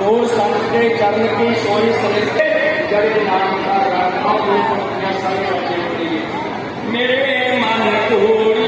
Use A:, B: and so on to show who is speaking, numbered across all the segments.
A: ਉਹ ਸੰਤ ਦੇ ਚਰਨ ਕੀ ਸੋਈ ਸਲਿੱਤੇ ਜਗ ਨਾਮ ਦਾ ਰਾਖਾ ਉਹ ਪੁੱਤਿਆ ਸਾਰੇ ਮੇਰੇ ਮਨ ਤੋੜੀ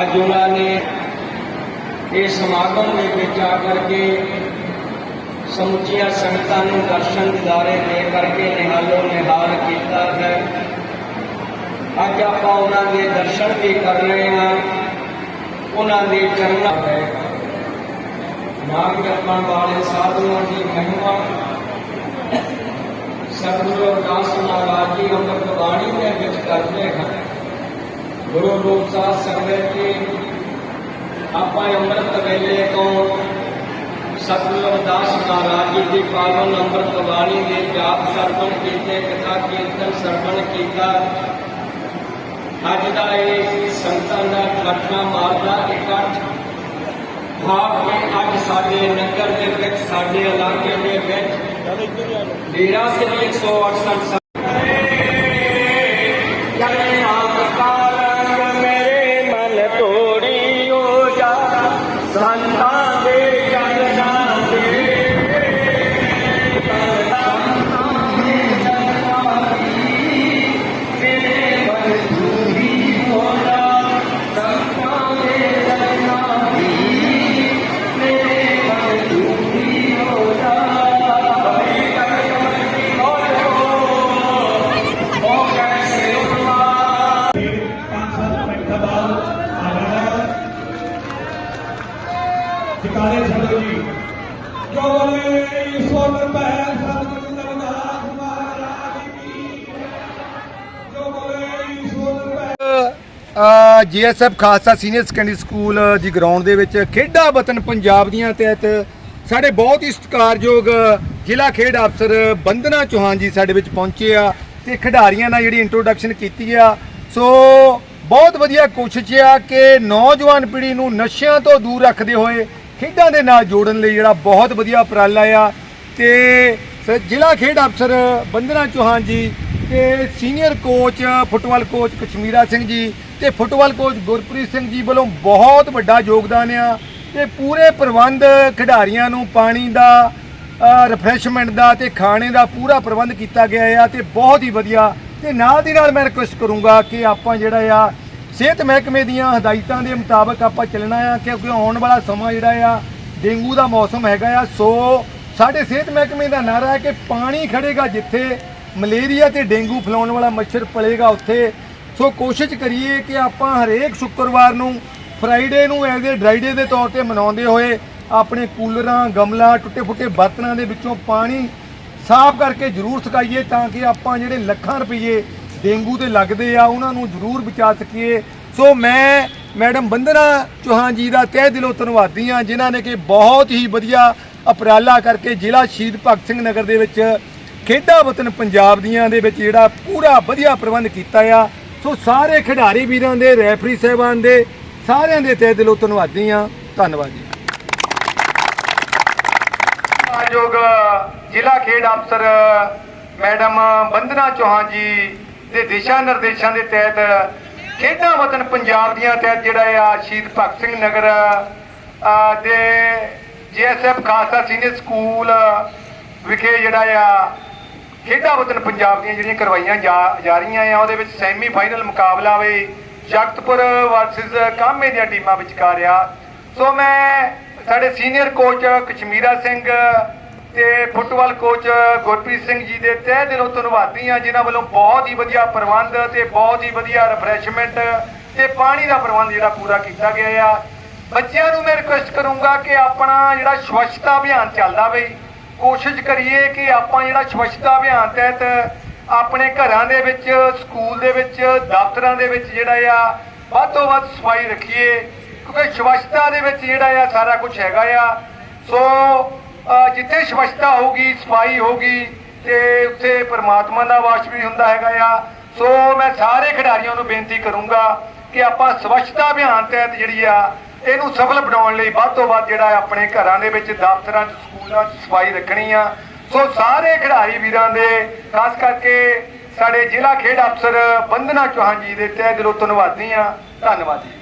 A: ਅੱਜ ਉਹਨਾਂ ਨੇ ਇਹ ਸਮਾਗਮ ਦੇ ਵਿੱਚ ਆ ਕਰਕੇ ਸਮੁੱਚੀਆਂ ਸੰਗਤਾਂ ਨੂੰ ਦਰਸ਼ਨ ਦਿਦਾਰੇ ਦੇ ਕਰਕੇ ਨਿਹਾਲੋ, ਨਿਹਾਲ ਕੀਤਾ ਹੈ। ਅੱਜ ਆਪਾਂ ਉਹਨਾਂ ਦੇ ਦਰਸ਼ਨ ਵੀ ਕਰ ਰਹੇ ਹਾਂ। ਉਹਨਾਂ ਦੇ ਚਰਨਾਂ ਹੈ। ਨਾਮ ਜਪਣ ਵਾਲੇ ਸਾਧੂਆਂ ਦੀ ਮਹਿਮਾ। ਸਤਿਗੁਰੂ ਅਰਦਾਸ ਮਹਾਰਾਜ ਜੀ, ਅੰਮ੍ਰਿਤ ਬਾਣੀ ਦੇ ਵਿੱਚ ਕਰਦੇ ਹਨ ਗੁਰੂ ਰੂਪ ਸਾਧ ਸੰਗਤ ਜੀ ਆਪਾਂ ਅੰਮ੍ਰਿਤ ਵੇਲੇ ਤੋਂ ਸਤਿਗੁਰੂ ਅਰਦਾਸ ਮਹਾਰਾਜ ਜੀ ਦੀ ਪਾਵਨ ਅੰਮ੍ਰਿਤ ਬਾਣੀ ਦੇ ਜਾਪ ਸਰਵਣ ਕੀਤੇ ਕਥਾ ਕੀਰਤਨ ਸਰਵਣ ਕੀਤਾ ਅੱਜ ਦਾ ਇਹ ਸੰਤਾਂ ਦਾ ਇਕੱਠਾ ਮਾਰਦਾ ਇਕੱਠ ਭਾਵ ਕਿ ਅੱਜ ਸਾਡੇ ਨਗਰ ਦੇ ਵਿੱਚ ਸਾਡੇ ਇਲਾਕੇ ਦੇ ਵਿੱਚ
B: GSF Khalsa senior secondary school ਦੀ ਗਰਾਊਂਡ ਦੇ ਵਿੱਚ ਖੇਡਾਂ ਵਤਨ ਪੰਜਾਬ ਦੀਆਂ ਤਹਿਤ ਸਾਡੇ ਬਹੁਤ ਹੀ ਸਤਿਕਾਰਯੋਗ ਜ਼ਿਲ੍ਹਾ ਖੇਡ ਅਫਸਰ ਬੰਦਨਾ ਚੌਹਾਨ ਜੀ ਸਾਡੇ ਵਿੱਚ ਪਹੁੰਚੇ ਆ ਤੇ ਖਿਡਾਰੀਆਂ ਨਾਲ ਜਿਹੜੀ ਇੰਟਰੋਡਕਸ਼ਨ ਕੀਤੀ ਆ। ਸੋ, ਬਹੁਤ ਵਧੀਆ ਕੋਸ਼ਿਸ਼ ਆ ਕਿ ਨੌਜਵਾਨ ਪੀੜ੍ਹੀ ਨੂੰ ਨਸ਼ਿਆਂ ਤੋਂ ਦੂਰ ਰੱਖਦੇ ਹੋਏ ਖੇਡਾਂ ਦੇ ਨਾਲ ਜੋੜਨ ਲਈ ਜਿਹੜਾ ਬਹੁਤ ਵਧੀਆ ਉਪਰਾਲਾ ਆ। ਤੇ ਜ਼ਿਲ੍ਹਾ ਖੇਡ ਅਫਸਰ ਬੰਦਨਾ ਚੌਹਾਨ ਜੀ ਤੇ senior coach, football coach Kashmira Singh ji ਤੇ ਫੁੱਟਬਾਲ ਕੋਚ ਗੁਰਪ੍ਰੀਤ ਸਿੰਘ ਜੀ ਵੱਲੋਂ ਬਹੁਤ ਵੱਡਾ ਯੋਗਦਾਨ ਆ ਤੇ ਪੂਰੇ ਪ੍ਰਬੰਧ ਖਿਡਾਰੀਆਂ ਨੂੰ ਪਾਣੀ ਦਾ ਰਿਫਰੈਸ਼ਮੈਂਟ ਦਾ ਤੇ ਖਾਣੇ ਦਾ ਪੂਰਾ ਪ੍ਰਬੰਧ ਕੀਤਾ ਗਿਆ ਆ ਤੇ ਬਹੁਤ ਹੀ ਵਧੀਆ। ਤੇ ਨਾਲ ਦੀ ਨਾਲ ਮੈਂ ਰਿਕੁਐਸਟ ਕਰੂੰਗਾ ਕਿ ਆਪਾਂ ਜਿਹੜਾ ਆ, ਸਿਹਤ ਮਹਿਕਮੇ ਦੀਆਂ ਹਦਾਇਤਾਂ ਦੇ ਮੁਤਾਬਕ ਆਪਾਂ ਚੱਲਣਾ ਆ ਕਿਉਂਕਿ ਆਉਣ ਵਾਲਾ ਸਮਾਂ ਜਿਹੜਾ ਆ, ਡੇਂਗੂ ਦਾ ਮੌਸਮ ਹੈਗਾ ਆ, ਸੋ ਸਾਡੇ ਸਿਹਤ ਮਹਿਕਮੇ ਦਾ ਨਾਰਾ ਹੈ ਕਿ ਪਾਣੀ ਖੜੇਗਾ ਜਿੱਥੇ ਮਲੇਰੀਆ ਤੇ ਡੇਂਗੂ ਫੈਲਾਉਣ ਵਾਲਾ ਮੱਛਰ ਪਲੇਗਾ ਉੱਥੇ। ਸੋ ਕੋਸ਼ਿਸ਼ ਕਰੀਏ ਕਿ ਆਪਾਂ ਹਰੇਕ ਸ਼ੁੱਕਰਵਾਰ ਨੂੰ ਫਰਾਈਡੇ ਨੂੰ ਐਜ਼ ਏ ਡਰਾਈਡੇ ਦੇ ਤੌਰ ਤੇ ਮਨਾਉਂਦੇ ਹੋਏ ਆਪਣੇ ਕੂਲਰਾਂ, ਗਮਲਾ ਟੁੱਟੇ ਫੁੱਟੇ ਬਰਤਨਾਂ ਦੇ ਵਿੱਚੋਂ ਪਾਣੀ ਸਾਫ਼ ਕਰਕੇ ਜ਼ਰੂਰ ਸੁਕਾਈਏ ਤਾਂ ਕਿ ਆਪਾਂ ਜਿਹੜੇ ਲੱਖਾਂ ਰੁਪਏ ਡੇਂਗੂ ਤੇ ਲੱਗਦੇ ਆ, ਉਹਨਾਂ ਨੂੰ ਜ਼ਰੂਰ ਬਚਾ ਸਕੀਏ। ਸੋ ਮੈਂ ਮੈਡਮ ਬੰਦਨਾ ਚੌਹਾਨ ਜੀ ਦਾ ਤਹਿ ਦਿਲੋਂ ਧੰਨਵਾਦੀ ਹਾਂ, ਜਿਨ੍ਹਾਂ ਨੇ ਕਿ ਬਹੁਤ ਹੀ ਵਧੀਆ ਉਪਰਾਲਾ ਕਰਕੇ ਜ਼ਿਲ੍ਹਾ ਸ਼ਹੀਦ ਭਗਤ ਸਿੰਘ ਨਗਰ ਦੇ ਵਿੱਚ ਖੇਡਾਂ ਵਤਨ ਪੰਜਾਬ ਦੀਆਂ ਦੇ ਵਿੱਚ ਜਿਹੜਾ ਪੂਰਾ ਵਧੀਆ ਪ੍ਰਬੰਧ ਕੀਤਾ ਆ। ਸੋ ਸਾਰੇ ਖਿਡਾਰੀ ਵੀਰਾਂ ਦੇ ਰੈਫਰੀ ਸਾਹਿਬਾਨ ਦੇ ਸਾਰਿਆਂ ਦੇ ਤਹਿ ਦਿਲੋਂ ਧੰਨਵਾਦੀ ਹਾਂ। ਧੰਨਵਾਦ ਜੀ। ਸਤਿਕਾਰਯੋਗ ਜ਼ਿਲ੍ਹਾ ਖੇਡ ਅਫਸਰ ਮੈਡਮ ਬੰਦਨਾ ਚੌਹਾਨ ਜੀ ਦੇ ਦਿਸ਼ਾ ਨਿਰਦੇਸ਼ਾਂ ਦੇ ਤਹਿਤ ਖੇਡਾਂ ਵਤਨ ਪੰਜਾਬ ਦੀਆਂ ਤਹਿਤ ਜਿਹੜਾ ਆ ਸ਼ਹੀਦ ਭਗਤ ਸਿੰਘ ਨਗਰ ਅ, ਦੇ ਜੀਐਸਐਫ ਖਾਲਸਾ ਸੀਨੀਅਰ ਸਕੂਲ ਵਿਖੇ ਜਿਹੜਾ ਆ, ਖੇਡਾਂ ਵਤਨ ਪੰਜਾਬ ਦੀਆਂ ਜਿਹੜੀਆਂ ਕਰਵਾਈਆਂ ਜਾ ਜਾ ਰਹੀਆਂ ਆ, ਉਹਦੇ ਵਿੱਚ ਸੈਮੀ ਫਾਈਨਲ ਮੁਕਾਬਲਾ ਵੇ ਜਗਤਪੁਰ ਵਰਸਸ ਕਾਮੇ ਦੀਆਂ ਟੀਮਾਂ ਵਿਚਕਾਰ ਆ। ਸੋ ਮੈਂ ਸਾਡੇ ਸੀਨੀਅਰ ਕੋਚ ਕਸ਼ਮੀਰਾ ਸਿੰਘ ਤੇ ਫੁੱਟਬਾਲ ਕੋਚ ਗੁਰਪ੍ਰੀਤ ਸਿੰਘ ਜੀ ਦੇ ਤਹਿ ਦਿਲੋਂ ਧੰਨਵਾਦੀ ਆ ਜਿਨ੍ਹਾਂ ਵੱਲੋਂ ਬਹੁਤ ਹੀ ਵਧੀਆ ਪ੍ਰਬੰਧ ਤੇ ਬਹੁਤ ਹੀ ਵਧੀਆ ਰਿਫਰੈਸ਼ਮੈਂਟ ਤੇ ਪਾਣੀ ਦਾ ਪ੍ਰਬੰਧ ਜਿਹੜਾ ਪੂਰਾ ਕੀਤਾ ਗਿਆ ਆ। ਬੱਚਿਆਂ ਨੂੰ ਮੈਂ ਰਿਕੁਐਸਟ ਕਰੂੰਗਾ ਕਿ ਆਪਣਾ ਜਿਹੜਾ ਸਵੱਛਤਾ ਅਭਿਆਨ ਚੱਲਦਾ ਬਈ, ਕੋਸ਼ਿਸ਼ ਕਰੀਏ ਕਿ ਆਪਾਂ ਜਿਹੜਾ ਸਵੱਛਤਾ ਅਭਿਆਨ ਤਹਿਤ ਆਪਣੇ ਘਰਾਂ ਦੇ ਵਿੱਚ, ਸਕੂਲ ਦੇ ਵਿੱਚ, ਦਫ਼ਤਰਾਂ ਦੇ ਵਿੱਚ ਜਿਹੜਾ ਆ, ਵੱਧ ਤੋਂ ਵੱਧ ਸਫ਼ਾਈ ਰੱਖੀਏ। ਕਿਉਂਕਿ ਸਵੱਛਤਾ ਦੇ ਵਿੱਚ ਜਿਹੜਾ ਆ, ਸਾਰਾ ਕੁਝ ਹੈਗਾ ਆ। ਸੋ ਜਿੱਥੇ ਸਵੱਛਤਾ ਹੋਊਗੀ, ਸਫ਼ਾਈ ਹੋਊਗੀ, ਤੇ ਉੱਥੇ ਪਰਮਾਤਮਾ ਦਾ ਵਾਸ ਵੀ ਹੁੰਦਾ ਹੈਗਾ ਆ। ਸੋ, ਮੈਂ ਸਾਰੇ ਖਿਡਾਰੀਆਂ ਨੂੰ ਬੇਨਤੀ ਕਰੂੰਗਾ ਕਿ ਆਪਾਂ ਸਵੱਛਤਾ ਅਭਿਆਨ ਤਹਿਤ ਜਿਹੜੀ ਆ ਇਹਨੂੰ ਸਫਲ ਬਣਾਉਣ ਲਈ ਵੱਧ ਤੋਂ ਵੱਧ ਜਿਹੜਾ ਆਪਣੇ ਘਰਾਂ ਦੇ ਵਿੱਚ ਦਫ਼ਤਰਾਂ 'ਚ, ਸਕੂਲਾਂ 'ਚ ਸਫ਼ਾਈ ਰੱਖਣੀ ਆ। ਸੋ ਸਾਰੇ ਖਿਡਾਰੀ ਵੀਰਾਂ ਦੇ, ਖਾਸ ਕਰਕੇ ਸਾਡੇ ਜ਼ਿਲ੍ਹਾ ਖੇਡ ਅਫਸਰ ਬੰਦਨਾ ਚੌਹਾਨ ਜੀ ਦੇ ਤਹਿ ਦਿਲੋਂ ਧੰਨਵਾਦੀ ਆ। ਧੰਨਵਾਦ ਜੀ।